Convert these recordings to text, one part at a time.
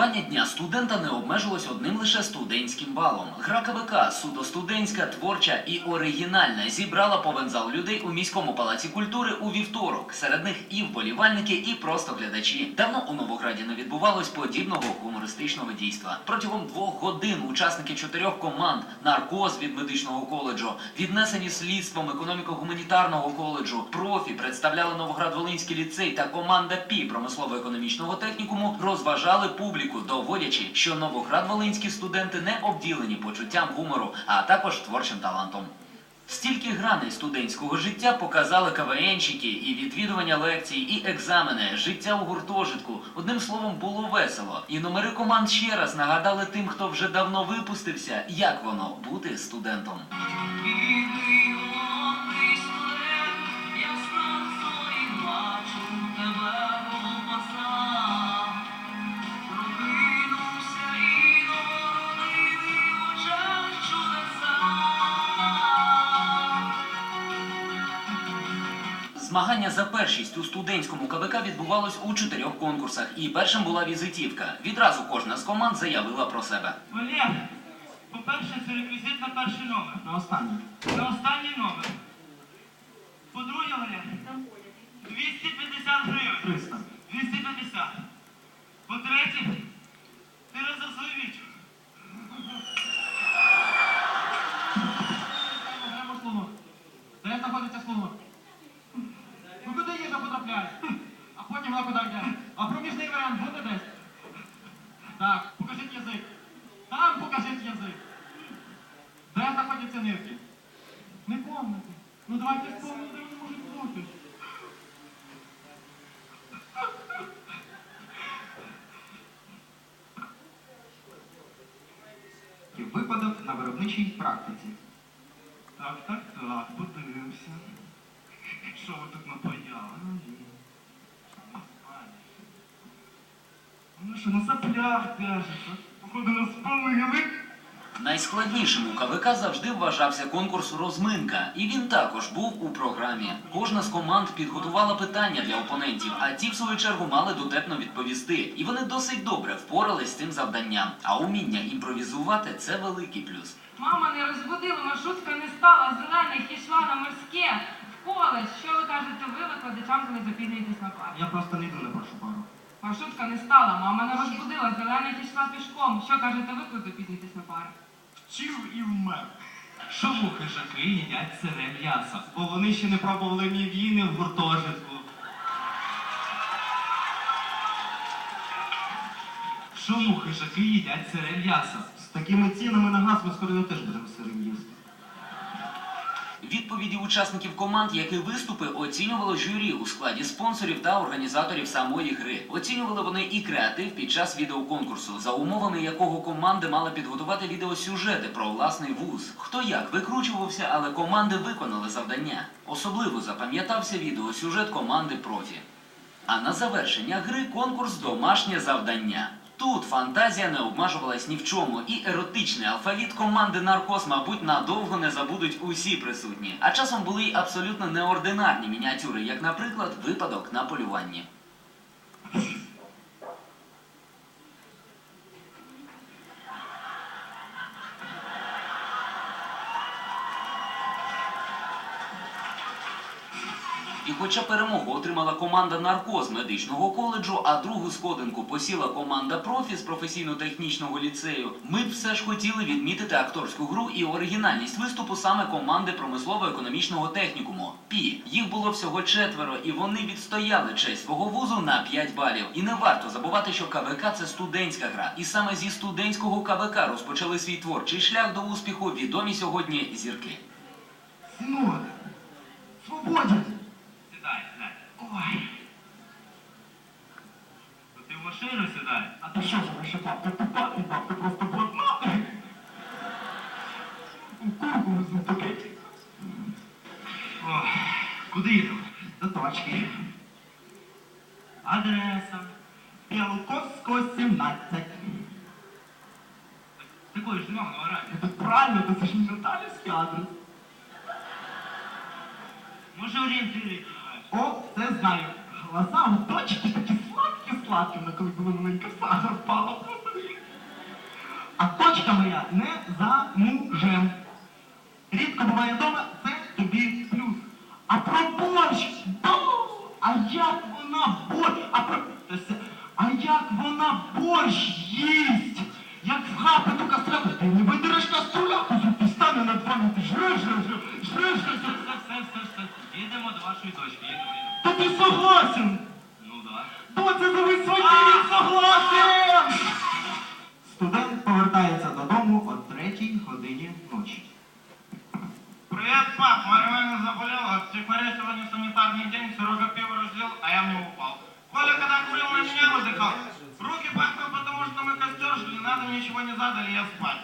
Святкування дня студента не обмежилось одним лише студентським балом. Гра КВК суто студентська, творча і оригінальна зібрала повен зал людей у міському палаці культури у вівторок. Серед них і вболівальники, і просто глядачі. Давно у Новограді не відбувалось подібного гумористичного дійства. Протягом двох годин учасники чотирьох команд наркоз від медичного коледжу, віднесені слідством економіко-гуманітарного коледжу, профі представляли Новоград-Волинський ліцей та команда ПІ промислово-економічного технікуму розважали публіку, доводячи, що Новоград-Волинські студенти не обділені почуттям гумору, а також творчим талантом. Стільки граней студентського життя показали КВНщики, і відвідування лекцій, і екзамени, життя у гуртожитку. Одним словом, було весело. І номери команд ще раз нагадали тим, хто вже давно випустився, як воно бути студентом. Змагання за першість у студентському КВК відбувалось у чотирьох конкурсах, і першим була візитівка. Відразу кожна з команд заявила про себе. Олег, по-перше, це реквізит на перший номер. На останній. На останній номер. По-друге, Олег, 250 гривень. 300. 250. По-третє, свою вічу. Де знаходиться слонок? Нирки? Не помните. Ну давайте вспомнимо, де вони можуть бути. Випадок на виробничій практиці. Так, так, так, подивимося. Що ви тут напаяли? Ну що, на соплях держиться? Походу на спалили. Найскладнішим у КВК завжди вважався конкурс розминка, і він також був у програмі. Кожна з команд підготувала питання для опонентів, а ті, в свою чергу, мали дотепно відповісти. І вони досить добре впорались з цим завданням. А уміння імпровізувати це великий плюс. Мама не розбудила, маршрутка не стала, зелених йшла на морське, в коледж. Що ви кажете ви викладачам, коли запізнюєтесь на пару? Я просто не йду на пару. Маршрутка не стала, мама не розбудила, зелених йшла пішком. Що кажете ви, коли запізнюєтесь на пару? Вчив і вмер. Чому хижаки їдять сире м'ясо? Бо вони ще не пробували мівіни в гуртожитку. Чому хижаки їдять сире м'ясо? З такими цінами на газ ми скоро теж будемо сирим їсти. Відповіді учасників команд, які виступи оцінювало журі у складі спонсорів та організаторів самої гри. Оцінювали вони і креатив під час відеоконкурсу, за умовами якого команди мали підготувати відеосюжети про власний вуз. Хто як викручувався, але команди виконали завдання. Особливо запам'ятався відеосюжет команди профі. А на завершення гри конкурс домашнє завдання. Тут фантазія не обмежувалась ні в чому, і еротичний алфавіт команди Наркос, мабуть, надовго не забудуть усі присутні. А часом були й абсолютно неординарні мініатюри, як, наприклад, випадок на полюванні. І хоча перемогу отримала команда наркоз медичного коледжу, а другу сходинку посіла команда профі з професійно-технічного ліцею, ми б все ж хотіли відмітити акторську гру і оригінальність виступу саме команди промислово-економічного технікуму. Пі їх було всього четверо, і вони відстояли честь свого вузу на 5 балів. І не варто забувати, що КВК це студентська гра, і саме зі студентського КВК розпочали свій творчий шлях до успіху відомі сьогодні зірки. Синок! Свободять! Сідай, сідай. Ой. То ти в машину сідай. А ти що ж ви шукав? Ти тупа, ти просто блатна. Курку візьму Куди їдемо? До точки. Адреса. Ялковського 17. Такої ж нема на варані. Так правильно, це ж не Наталівський адрес. Може орієнтири? О, це знаю. Глаза у дочки такі сладкі, коли була маленька, сразу впала. А точка моя не за мужем. Рідко буває вдома, це тобі плюс. А про борщ, а як вона борщ, а про... А як вона борщ їсть? Як вхапи ту кастрюлю, ти не видереш кастрюля, ти стане над вами, ти жреш, жреш, жреш, жреш, Все, жреш. все, все, все, все. Їдемо до вашої дочки, їдемо, їдемо. Та ти согласен? Ночі. Привет, пап, Марья Ивановна заболела, в технаре сегодня санитарный день, Серега пиво разлил, а я него упал. Коля, когда курил, на меня выдыхал. Руки пахнут, потому что мы костер жгли, надо ничего не задали, я спать.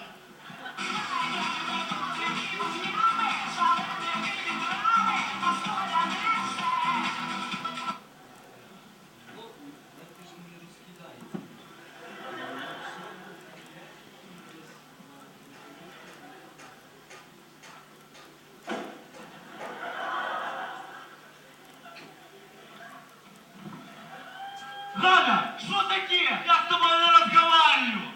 Надо! Что такие? Я с тобой не разговариваю!